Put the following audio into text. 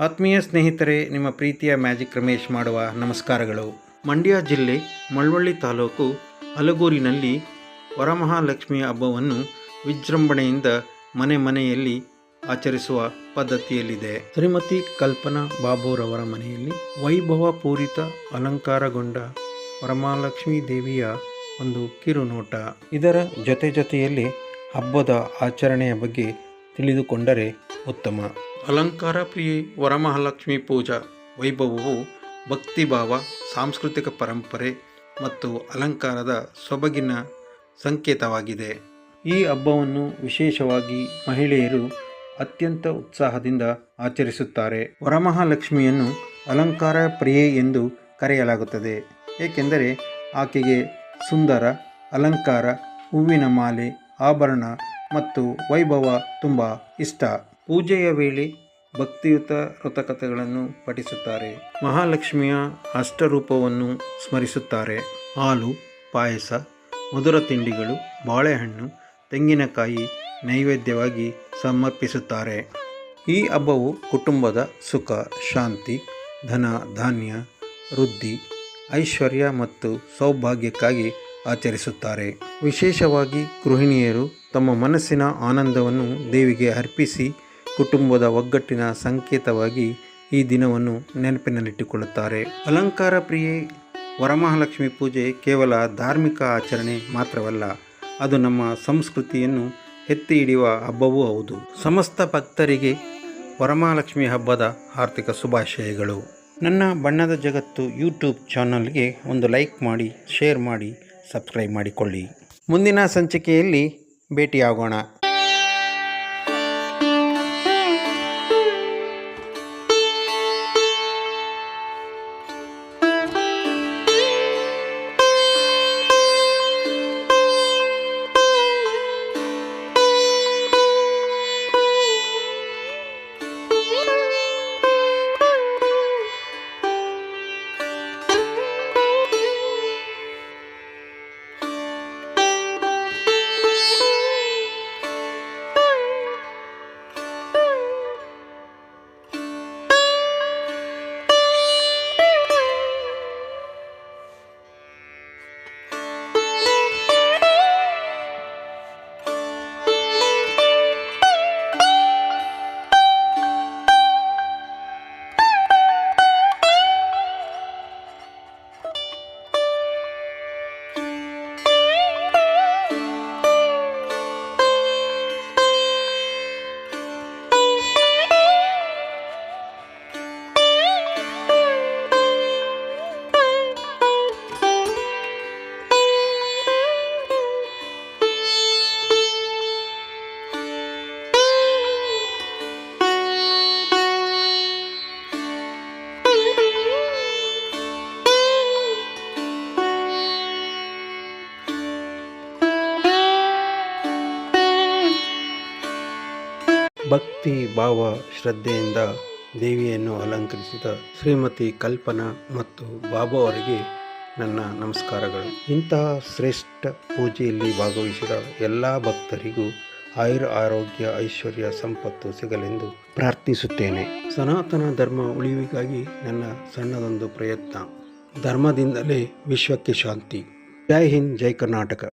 ಆತ್ಮೀಯ ಸ್ನೇಹಿತರೆ, ನಿಮ್ಮ ಪ್ರೀತಿಯ ಮ್ಯಾಜಿಕ್ ರಮೇಶ್ ಮಾಡುವ ನಮಸ್ಕಾರಗಳು. ಮಂಡ್ಯ ಜಿಲ್ಲೆ ಮಳವಳ್ಳಿ ತಾಲೂಕು ಹಲಗೂರಿನಲ್ಲಿ ವರಮಹಾಲಕ್ಷ್ಮಿಯ ಹಬ್ಬವನ್ನು ವಿಜೃಂಭಣೆಯಿಂದ ಮನೆ ಮನೆಯಲ್ಲಿ ಆಚರಿಸುವ ಪದ್ಧತಿಯಲ್ಲಿದೆ. ಶ್ರೀಮತಿ ಕಲ್ಪನಾ ಬಾಬೂರವರ ಮನೆಯಲ್ಲಿ ವೈಭವ ಪೂರಿತ ಅಲಂಕಾರಗೊಂಡ ವರಮಹಾಲಕ್ಷ್ಮೀ ದೇವಿಯ ಒಂದು ಕಿರುನೋಟ. ಇದರ ಜೊತೆ ಜೊತೆಯಲ್ಲಿ ಹಬ್ಬದ ಆಚರಣೆಯ ಬಗ್ಗೆ ತಿಳಿದುಕೊಂಡರೆ ಉತ್ತಮ. ಅಲಂಕಾರ ಪ್ರಿಯೆ ವರಮಹಾಲಕ್ಷ್ಮಿ ಪೂಜಾ ವೈಭವವು ಭಕ್ತಿಭಾವ ಸಾಂಸ್ಕೃತಿಕ ಪರಂಪರೆ ಮತ್ತು ಅಲಂಕಾರದ ಸೊಬಗಿನ ಸಂಕೇತವಾಗಿದೆ. ಈ ಹಬ್ಬವನ್ನು ವಿಶೇಷವಾಗಿ ಮಹಿಳೆಯರು ಅತ್ಯಂತ ಉತ್ಸಾಹದಿಂದ ಆಚರಿಸುತ್ತಾರೆ. ವರಮಹಾಲಕ್ಷ್ಮಿಯನ್ನು ಅಲಂಕಾರ ಪ್ರಿಯೆ ಎಂದು ಕರೆಯಲಾಗುತ್ತದೆ. ಏಕೆಂದರೆ ಆಕೆಗೆ ಸುಂದರ ಅಲಂಕಾರ, ಹೂವಿನ ಮಾಲೆ, ಆಭರಣ ಮತ್ತು ವೈಭವ ತುಂಬ ಇಷ್ಟ. ಪೂಜೆಯ ವೇಳೆ ಭಕ್ತಿಯುತ ವ್ರತಕಥೆಗಳನ್ನು ಪಠಿಸುತ್ತಾರೆ. ಮಹಾಲಕ್ಷ್ಮಿಯ ಅಷ್ಟರೂಪವನ್ನು ಸ್ಮರಿಸುತ್ತಾರೆ. ಹಾಲು, ಪಾಯಸ, ಮಧುರ ತಿಂಡಿಗಳು, ಬಾಳೆಹಣ್ಣು, ತೆಂಗಿನಕಾಯಿ ನೈವೇದ್ಯವಾಗಿ ಸಮರ್ಪಿಸುತ್ತಾರೆ. ಈ ಹಬ್ಬವು ಕುಟುಂಬದ ಸುಖ, ಶಾಂತಿ, ಧನ, ಧಾನ್ಯ, ವೃದ್ಧಿ, ಐಶ್ವರ್ಯ ಮತ್ತು ಸೌಭಾಗ್ಯಕ್ಕಾಗಿ ಆಚರಿಸುತ್ತಾರೆ. ವಿಶೇಷವಾಗಿ ಗೃಹಿಣಿಯರು ತಮ್ಮ ಮನಸ್ಸಿನ ಆನಂದವನ್ನು ದೇವಿಗೆ ಅರ್ಪಿಸಿ ಕುಟುಂಬದ ಒಗ್ಗಟ್ಟಿನ ಸಂಕೇತವಾಗಿ ಈ ದಿನವನ್ನು ನೆನಪಿನಲ್ಲಿಟ್ಟುಕೊಳ್ಳುತ್ತಾರೆ. ಅಲಂಕಾರ ಪ್ರಿಯೆ, ವರಮಹಾಲಕ್ಷ್ಮಿ ಪೂಜೆ ಕೇವಲ ಧಾರ್ಮಿಕ ಆಚರಣೆ ಮಾತ್ರವಲ್ಲ, ಅದು ನಮ್ಮ ಸಂಸ್ಕೃತಿಯನ್ನು ಎತ್ತಿ ಹಿಡಿಯುವ ಹಬ್ಬವೂ ಹೌದು. ಸಮಸ್ತ ಭಕ್ತರಿಗೆ ವರಮಹಾಲಕ್ಷ್ಮಿ ಹಬ್ಬದ ಆರ್ಥಿಕ ಶುಭಾಶಯಗಳು. ನನ್ನ ಬಣ್ಣದ ಜಗತ್ತು ಯೂಟ್ಯೂಬ್ ಚಾನಲ್ಗೆ ಒಂದು ಲೈಕ್ ಮಾಡಿ, ಶೇರ್ ಮಾಡಿ, ಸಬ್ಸ್ಕ್ರೈಬ್ ಮಾಡಿಕೊಳ್ಳಿ. ಮುಂದಿನ ಸಂಚಿಕೆಯಲ್ಲಿ ಭೇಟಿಯಾಗೋಣ. ಭಕ್ತಿ, ಭಾವ, ಶ್ರದ್ಧೆಯಿಂದ ದೇವಿಯನ್ನು ಅಲಂಕರಿಸಿದ ಶ್ರೀಮತಿ ಕಲ್ಪನಾ ಮತ್ತು ಬಾಬು ಅವರಿಗೆ ನನ್ನ ನಮಸ್ಕಾರಗಳು. ಇಂತಹ ಶ್ರೇಷ್ಠ ಪೂಜೆಯಲ್ಲಿ ಭಾಗವಹಿಸಿದ ಎಲ್ಲ ಭಕ್ತರಿಗೂ ಆಯುರ ಆರೋಗ್ಯ, ಐಶ್ವರ್ಯ ಸಂಪತ್ತು ಸಿಗಲೆಂದು ಪ್ರಾರ್ಥಿಸುತ್ತೇನೆ. ಸನಾತನ ಧರ್ಮ ಉಳಿವಿಗಾಗಿ ನನ್ನ ಸಣ್ಣದೊಂದು ಪ್ರಯತ್ನ. ಧರ್ಮದಿಂದಲೇ ವಿಶ್ವಕ್ಕೆ ಶಾಂತಿ. ಜೈ ಹಿಂದ್, ಜೈ ಕರ್ನಾಟಕ.